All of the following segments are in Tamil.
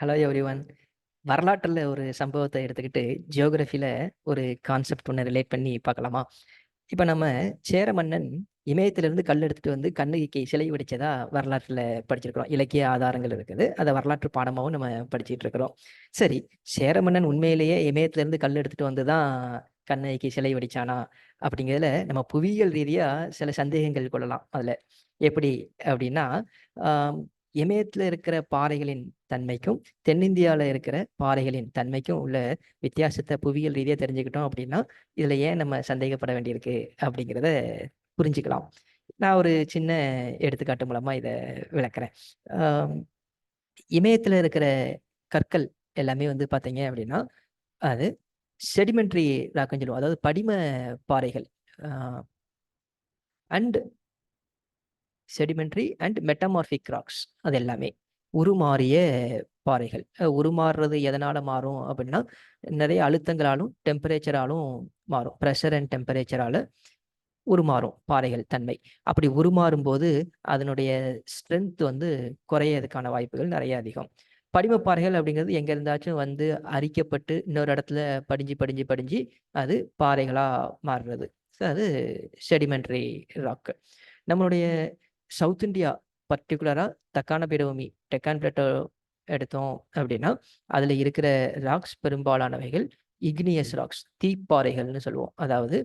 ஹலோ எவ்ரி ஒன் வரலாற்றில் ஒரு சம்பவத்தை எடுத்துக்கிட்டு, ஜியோகிரஃபியில் ஒரு கான்செப்ட் ஒன்று ரிலேட் பண்ணி பார்க்கலாமா? இப்போ நம்ம சேர மன்னன் இமயத்திலிருந்து கல் எடுத்துகிட்டு வந்து கண்ணகிக்கு சிலை வடிச்சதா வரலாற்றில் படிச்சிருக்கிறோம். இலக்கிய ஆதாரங்கள் இருக்குது. அதை வரலாற்று பாடமாகவும் நம்ம படிச்சுட்டு இருக்கிறோம். சரி, சேர மன்னன் உண்மையிலேயே இமயத்திலிருந்து கல் எடுத்துகிட்டு வந்து தான் கண்ணகிக்கு சிலை வடிச்சானா? அப்படிங்கிறதுல நம்ம புவியியல் ரீதியாக சில சந்தேகங்கள் கொள்ளலாம் அதில் எப்படி அப்படின்னா, இமயத்தில் இருக்கிற பாறைகளின் தன்மைக்கும், தென்னிந்தியாவில் இருக்கிற பாறைகளின் தன்மைக்கும் உள்ள வித்தியாசத்தை புவியியல் ரீதியாக தெரிஞ்சுக்கிட்டோம் அப்படின்னா, இதில் ஏன் நம்ம சந்தேகப்பட வேண்டியிருக்கு அப்படிங்கிறத புரிஞ்சுக்கலாம். நான் ஒரு சின்ன எடுத்துக்காட்டு மூலமாக இதை விளக்குறேன். இமயத்தில் இருக்கிற கற்கள் எல்லாமே வந்து பார்த்தீங்க அப்படின்னா, அது செடிமெண்ட்ரி ராக்குன்னு சொல்லுவோம். அதாவது படிம பாறைகள். And sedimentary and metamorphic rocks அது எல்லாமே. உருமாறிய பாறைகள். உருமாறுறது எதனால் மாறும் அப்படின்னா, நிறைய அழுத்தங்களாலும், டெம்பரேச்சராலும் மாறும். ப்ரெஷர் அண்ட் டெம்பரேச்சரால் உருமாறும் பாறைகள் தன்மை. அப்படி உருமாறும்போது, அதனுடைய ஸ்ட்ரென்த் வந்து குறையறதுக்கான வாய்ப்புகள் நிறைய அதிகம். படிமப்பாறைகள் அப்படிங்கிறது எங்கே இருந்தாச்சும் வந்து அரிக்கப்பட்டு, இன்னொரு இடத்துல படிஞ்சு, படிஞ்சு, படிஞ்சு அது பாறைகளாக மாறுறது. ஸோ அது செடிமெண்ட்ரி ராக்கு நம்மளுடைய சவுத் இந்தியா பர்டிகுலராக தக்கான பீடபூமி, டெக்கான் பிளேட்டோ எடுத்தோம் அப்படின்னா, அதில் இருக்கிற ராக்ஸ் பெரும்பாலானவைகள் இக்னியஸ் ராக்ஸ் தீப்பாறைகள்னு சொல்லுவோம். அதாவது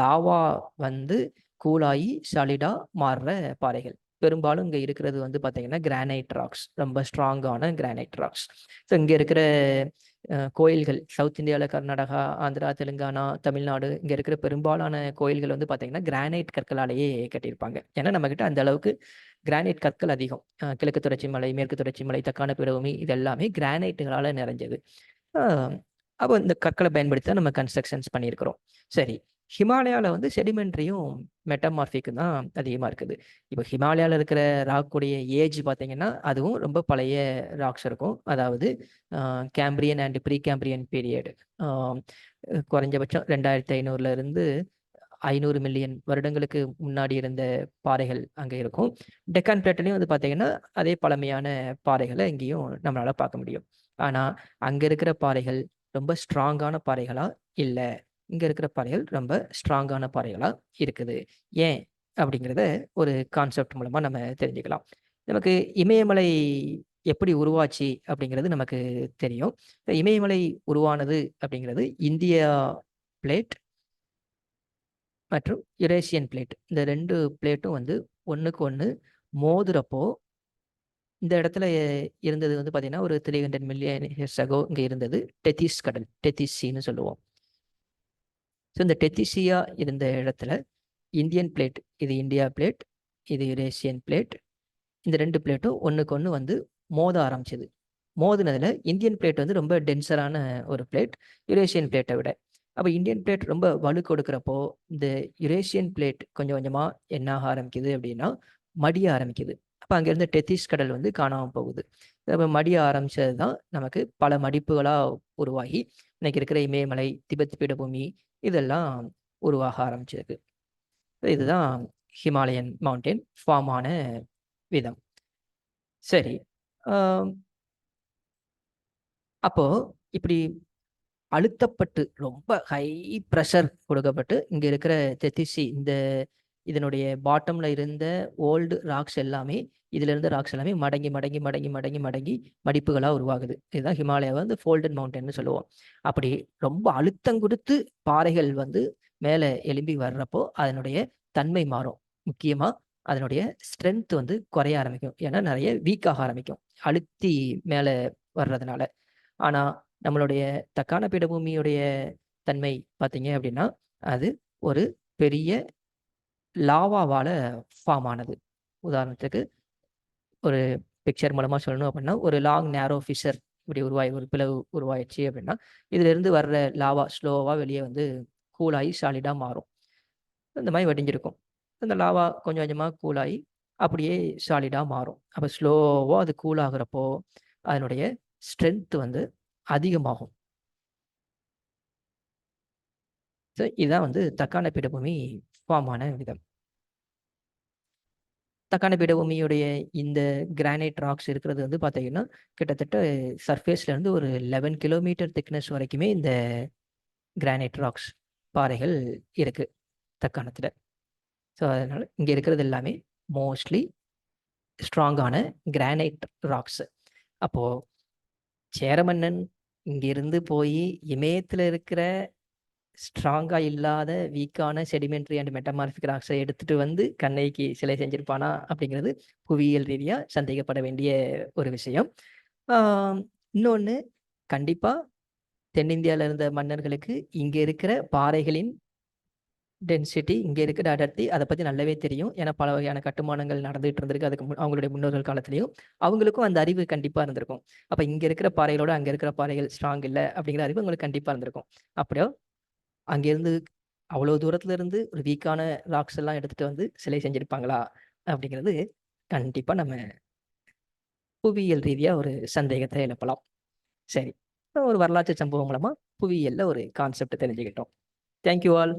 லாவா வந்து கூலாகி சாலிடாக மாறுற பாறைகள். பெரும்பாலும் இங்கே இருக்கிறது வந்து பார்த்தீங்கன்னா, கிரானைட் ராக்ஸ். ரொம்ப ஸ்ட்ராங்கான கிரானைட் ராக்ஸ். ஸோ இங்கே இருக்கிற கோயில்கள் சவுத் இந்தியாவில் கர்நாடகா, ஆந்திரா, தெலுங்கானா, தமிழ்நாடு இங்கே இருக்கிற பெரும்பாலான கோயில்கள் வந்து பார்த்தீங்கன்னா, கிரானைட் கற்களாலேயே கட்டியிருப்பாங்க. ஏன்னா நம்மக்கிட்ட அந்த அளவுக்கு கிரானைட் கற்கள் அதிகம். கிழக்கு தொடர்ச்சி மலை, மேற்கு தொடர்ச்சி மலை, தக்கான பிறவுமி இது எல்லாமே கிரானைட்டுகளால் நிறைஞ்சது. அப்போ இந்த கற்களை பயன்படுத்தி தான் நம்ம கன்ஸ்ட்ரக்ஷன்ஸ் பண்ணியிருக்கிறோம். சரி, ஹிமாலயாவில் வந்து செடிமெண்ட்ரியும், மெட்டமார்ஃபிக்கும் தான் அதிகமாக இருக்குது. இப்போ ஹிமாலயாவில் இருக்கிற ராக்குடைய ஏஜ் பார்த்தீங்கன்னா, அதுவும் ரொம்ப பழைய ராக்ஸ் இருக்கும். அதாவது Cambrian and pre Cambrian period குறைஞ்சபட்சம் குறைஞ்சபட்சம் 2500ல இருந்து ஐநூறு மில்லியன் வருடங்களுக்கு முன்னாடி இருந்த பாறைகள் அங்கே இருக்கும். டெக்கான் பிளேட்லயும் வந்து பார்த்தீங்கன்னா, அதே பழமையான பாறைகளை இங்கேயும் நம்மளால் பார்க்க முடியும். ஆனால் அங்கே இருக்கிற பாறைகள் ரொம்ப ஸ்ட்ராங்கான பாறைகளாக இல்லை இங்கே இருக்கிற பாறைகள் ரொம்ப ஸ்ட்ராங்கான பாறைகளாக இருக்குது. ஏன்? அப்படிங்கிறத ஒரு கான்செப்ட் மூலமாக நம்ம தெரிஞ்சுக்கலாம். நமக்கு இமயமலை எப்படி உருவாச்சு அப்படிங்கிறது நமக்கு தெரியும். இமயமலை உருவானது அப்படிங்கிறது இந்தியா பிளேட் மற்றும் யுரேசியன் பிளேட். இந்த ரெண்டு பிளேட்டும் வந்து ஒன்றுக்கு ஒன்று மோதுறப்போ இந்த இடத்துல இருந்தது வந்து பார்த்தீங்கன்னா, ஒரு 300 மில்லியன் இயர்ஸ் அகோ இருந்தது டெத்திஸ் கடல். டெத்திஸ் சீன்னு சொல்லுவோம். ஸோ இந்த டெத்திசியா இருந்த இடத்துல இந்தியன் பிளேட். இது இந்தியா பிளேட். இது யுரேசியன் பிளேட். இந்த ரெண்டு பிளேட்டும் ஒன்றுக்கு ஒன்று வந்து மோத ஆரம்பிச்சது. மோதுனதில் இந்தியன் பிளேட் வந்து ரொம்ப டென்சரான ஒரு பிளேட். யுரேசியன் பிளேட்டை விட. அப்போ இந்தியன் பிளேட் ரொம்ப வலு கொடுக்குறப்போ இந்த யுரேசியன் பிளேட் கொஞ்சம் கொஞ்சமாக என்ன ஆக ஆரம்பிக்குது அப்படின்னா, மடிய ஆரம்பிக்குது. அப்போ அங்கேருந்து டெத்திஸ் கடல் வந்து காணாமல் போகுது. அப்ப மடிய ஆரம்பிச்சது தான் நமக்கு பல மடிப்புகளாக உருவாகி, இன்னைக்கு இருக்கிற இமயமலை, திபெத் பீடபூமி இதெல்லாம் உருவாக ஆரம்பிச்சிருக்கு. இதுதான் ஹிமாலயன் மவுண்டெயின் ஃபார்ம் ஆன விதம். சரி. ஆ அப்போ இப்படி அழுத்தப்பட்டு ரொம்ப ஹை ப்ரெஷர் கொடுக்கப்பட்டு, இங்க இருக்கிற தெத்திசி இந்த இதனுடைய பாட்டம்ல இருந்த ஓல்டு ராக்ஸ் எல்லாமே இதுல இருந்த ராக்ஸ் எல்லாமே மடங்கி, மடங்கி, மடங்கி, மடங்கி, மடங்கி மடிப்புகளா உருவாகுது. இதுதான் ஹிமாலயா வந்து ஃபோல்டட் மவுண்டன்னு சொல்லுவோம். அப்படி ரொம்ப அழுத்தம் கொடுத்து பாறைகள் வந்து மேல எழும்பி வர்றப்போ, அதனுடைய தன்மை மாறும். முக்கியமா அதனுடைய ஸ்ட்ரென்த் வந்து குறைய ஆரம்பிக்கும். ஏன்னா நிறைய வீக் ஆக ஆரம்பிக்கும். அழுத்தி மேல வர்றதுனால. ஆனா, நம்மளுடைய தக்கான பீடபூமியுடைய தன்மை பார்த்தீங்க அப்படின்னா, அது ஒரு பெரிய லாவாவால் ஃபார்ம் ஆனது. உதாரணத்துக்கு ஒரு பிக்சர் மூலமாக சொல்லணும் அப்படின்னா, ஒரு லாங் நேரோ ஃபிஷர் இப்படி உருவாகி ஒரு பிளவு உருவாயிடுச்சு அப்படின்னா, இதிலிருந்து வர்ற லாவா ஸ்லோவாக வெளியே வந்து கூலாகி சாலிடாக மாறும். இந்த மாதிரி வடிஞ்சிருக்கும். அந்த லாவா கொஞ்சம் கொஞ்சமாக கூலாகி அப்படியே சாலிடாக மாறும். அப்போ ஸ்லோவாக அது கூல் அதனுடைய ஸ்ட்ரென்த் வந்து அதிகமாகும். ஸோ இதுதான் வந்து தக்கான பீடபூமி ஃபார்ம் ஆன விதம். தக்கான பீடபூமியுடைய இந்த கிரானைட் ராக்ஸ் இருக்கிறது வந்து பார்த்தீங்கன்னா, கிட்டத்தட்ட சர்ஃபேஸ்ல இருந்து ஒரு 11 கிலோமீட்டர் திக்னஸ் வரைக்குமே இந்த கிரானைட் ராக்ஸ் பாறைகள் இருக்கு தக்காணத்தில் ஸோ, அதனால் இங்கே இருக்கிறது எல்லாமே மோஸ்ட்லி ஸ்ட்ராங்கான கிரானைட் ராக்ஸ். அப்போது சேரமன்னன் இங்கிருந்து போய் இமயத்தில் இருக்கிற ஸ்ட்ராங்காக இல்லாத வீக்கான செடிமெண்ட்ரி அண்ட் மெட்டமார்பிக் ராக்ஸை எடுத்துகிட்டு வந்து கண்ணைக்கு சிலை செஞ்சிருப்பானா? அப்படிங்கிறது புவியியல் ரீதியாக சந்தேகப்பட வேண்டிய ஒரு விஷயம். இன்னொன்று கண்டிப்பாக தென்னிந்தியாவில் இருந்த மன்னர்களுக்கு இங்கே இருக்கிற பாறைகளின் டென்சிட்டி, இங்கே இருக்கிற அடர்த்தி அதை பற்றி நல்லாவே தெரியும். ஏன்னா பல வகையான கட்டுமானங்கள் நடந்துகிட்டு இருந்திருக்கு. அதுக்கு முன் அவங்களுடைய முன்னோர்கள் காலத்திலையும் அவங்களுக்கும் அந்த அறிவு கண்டிப்பாக இருந்திருக்கும். அப்போ இங்கே இருக்கிற பாறைகளோட அங்கே இருக்கிற பாறைகள் ஸ்ட்ராங் இல்லை அப்படிங்கிற அறிவு உங்களுக்கு கண்டிப்பாக இருந்திருக்கும். அப்படியோ அங்கேருந்து அவ்வளோ தூரத்துல இருந்து ஒரு வீக்கான ராக்ஸ் எல்லாம் எடுத்துட்டு வந்து சிலை செஞ்சிருப்பாங்களா? அப்படிங்கிறது கண்டிப்பா நம்ம புவியியல் ரீதியா ஒரு சந்தேகத்தை எழுப்பலாம். சரி. ஒரு வரலாற்று சம்பவம் மூலமா புவியியல்ல ஒரு கான்செப்ட் தெரிஞ்சுக்கிட்டோம். Thank you all.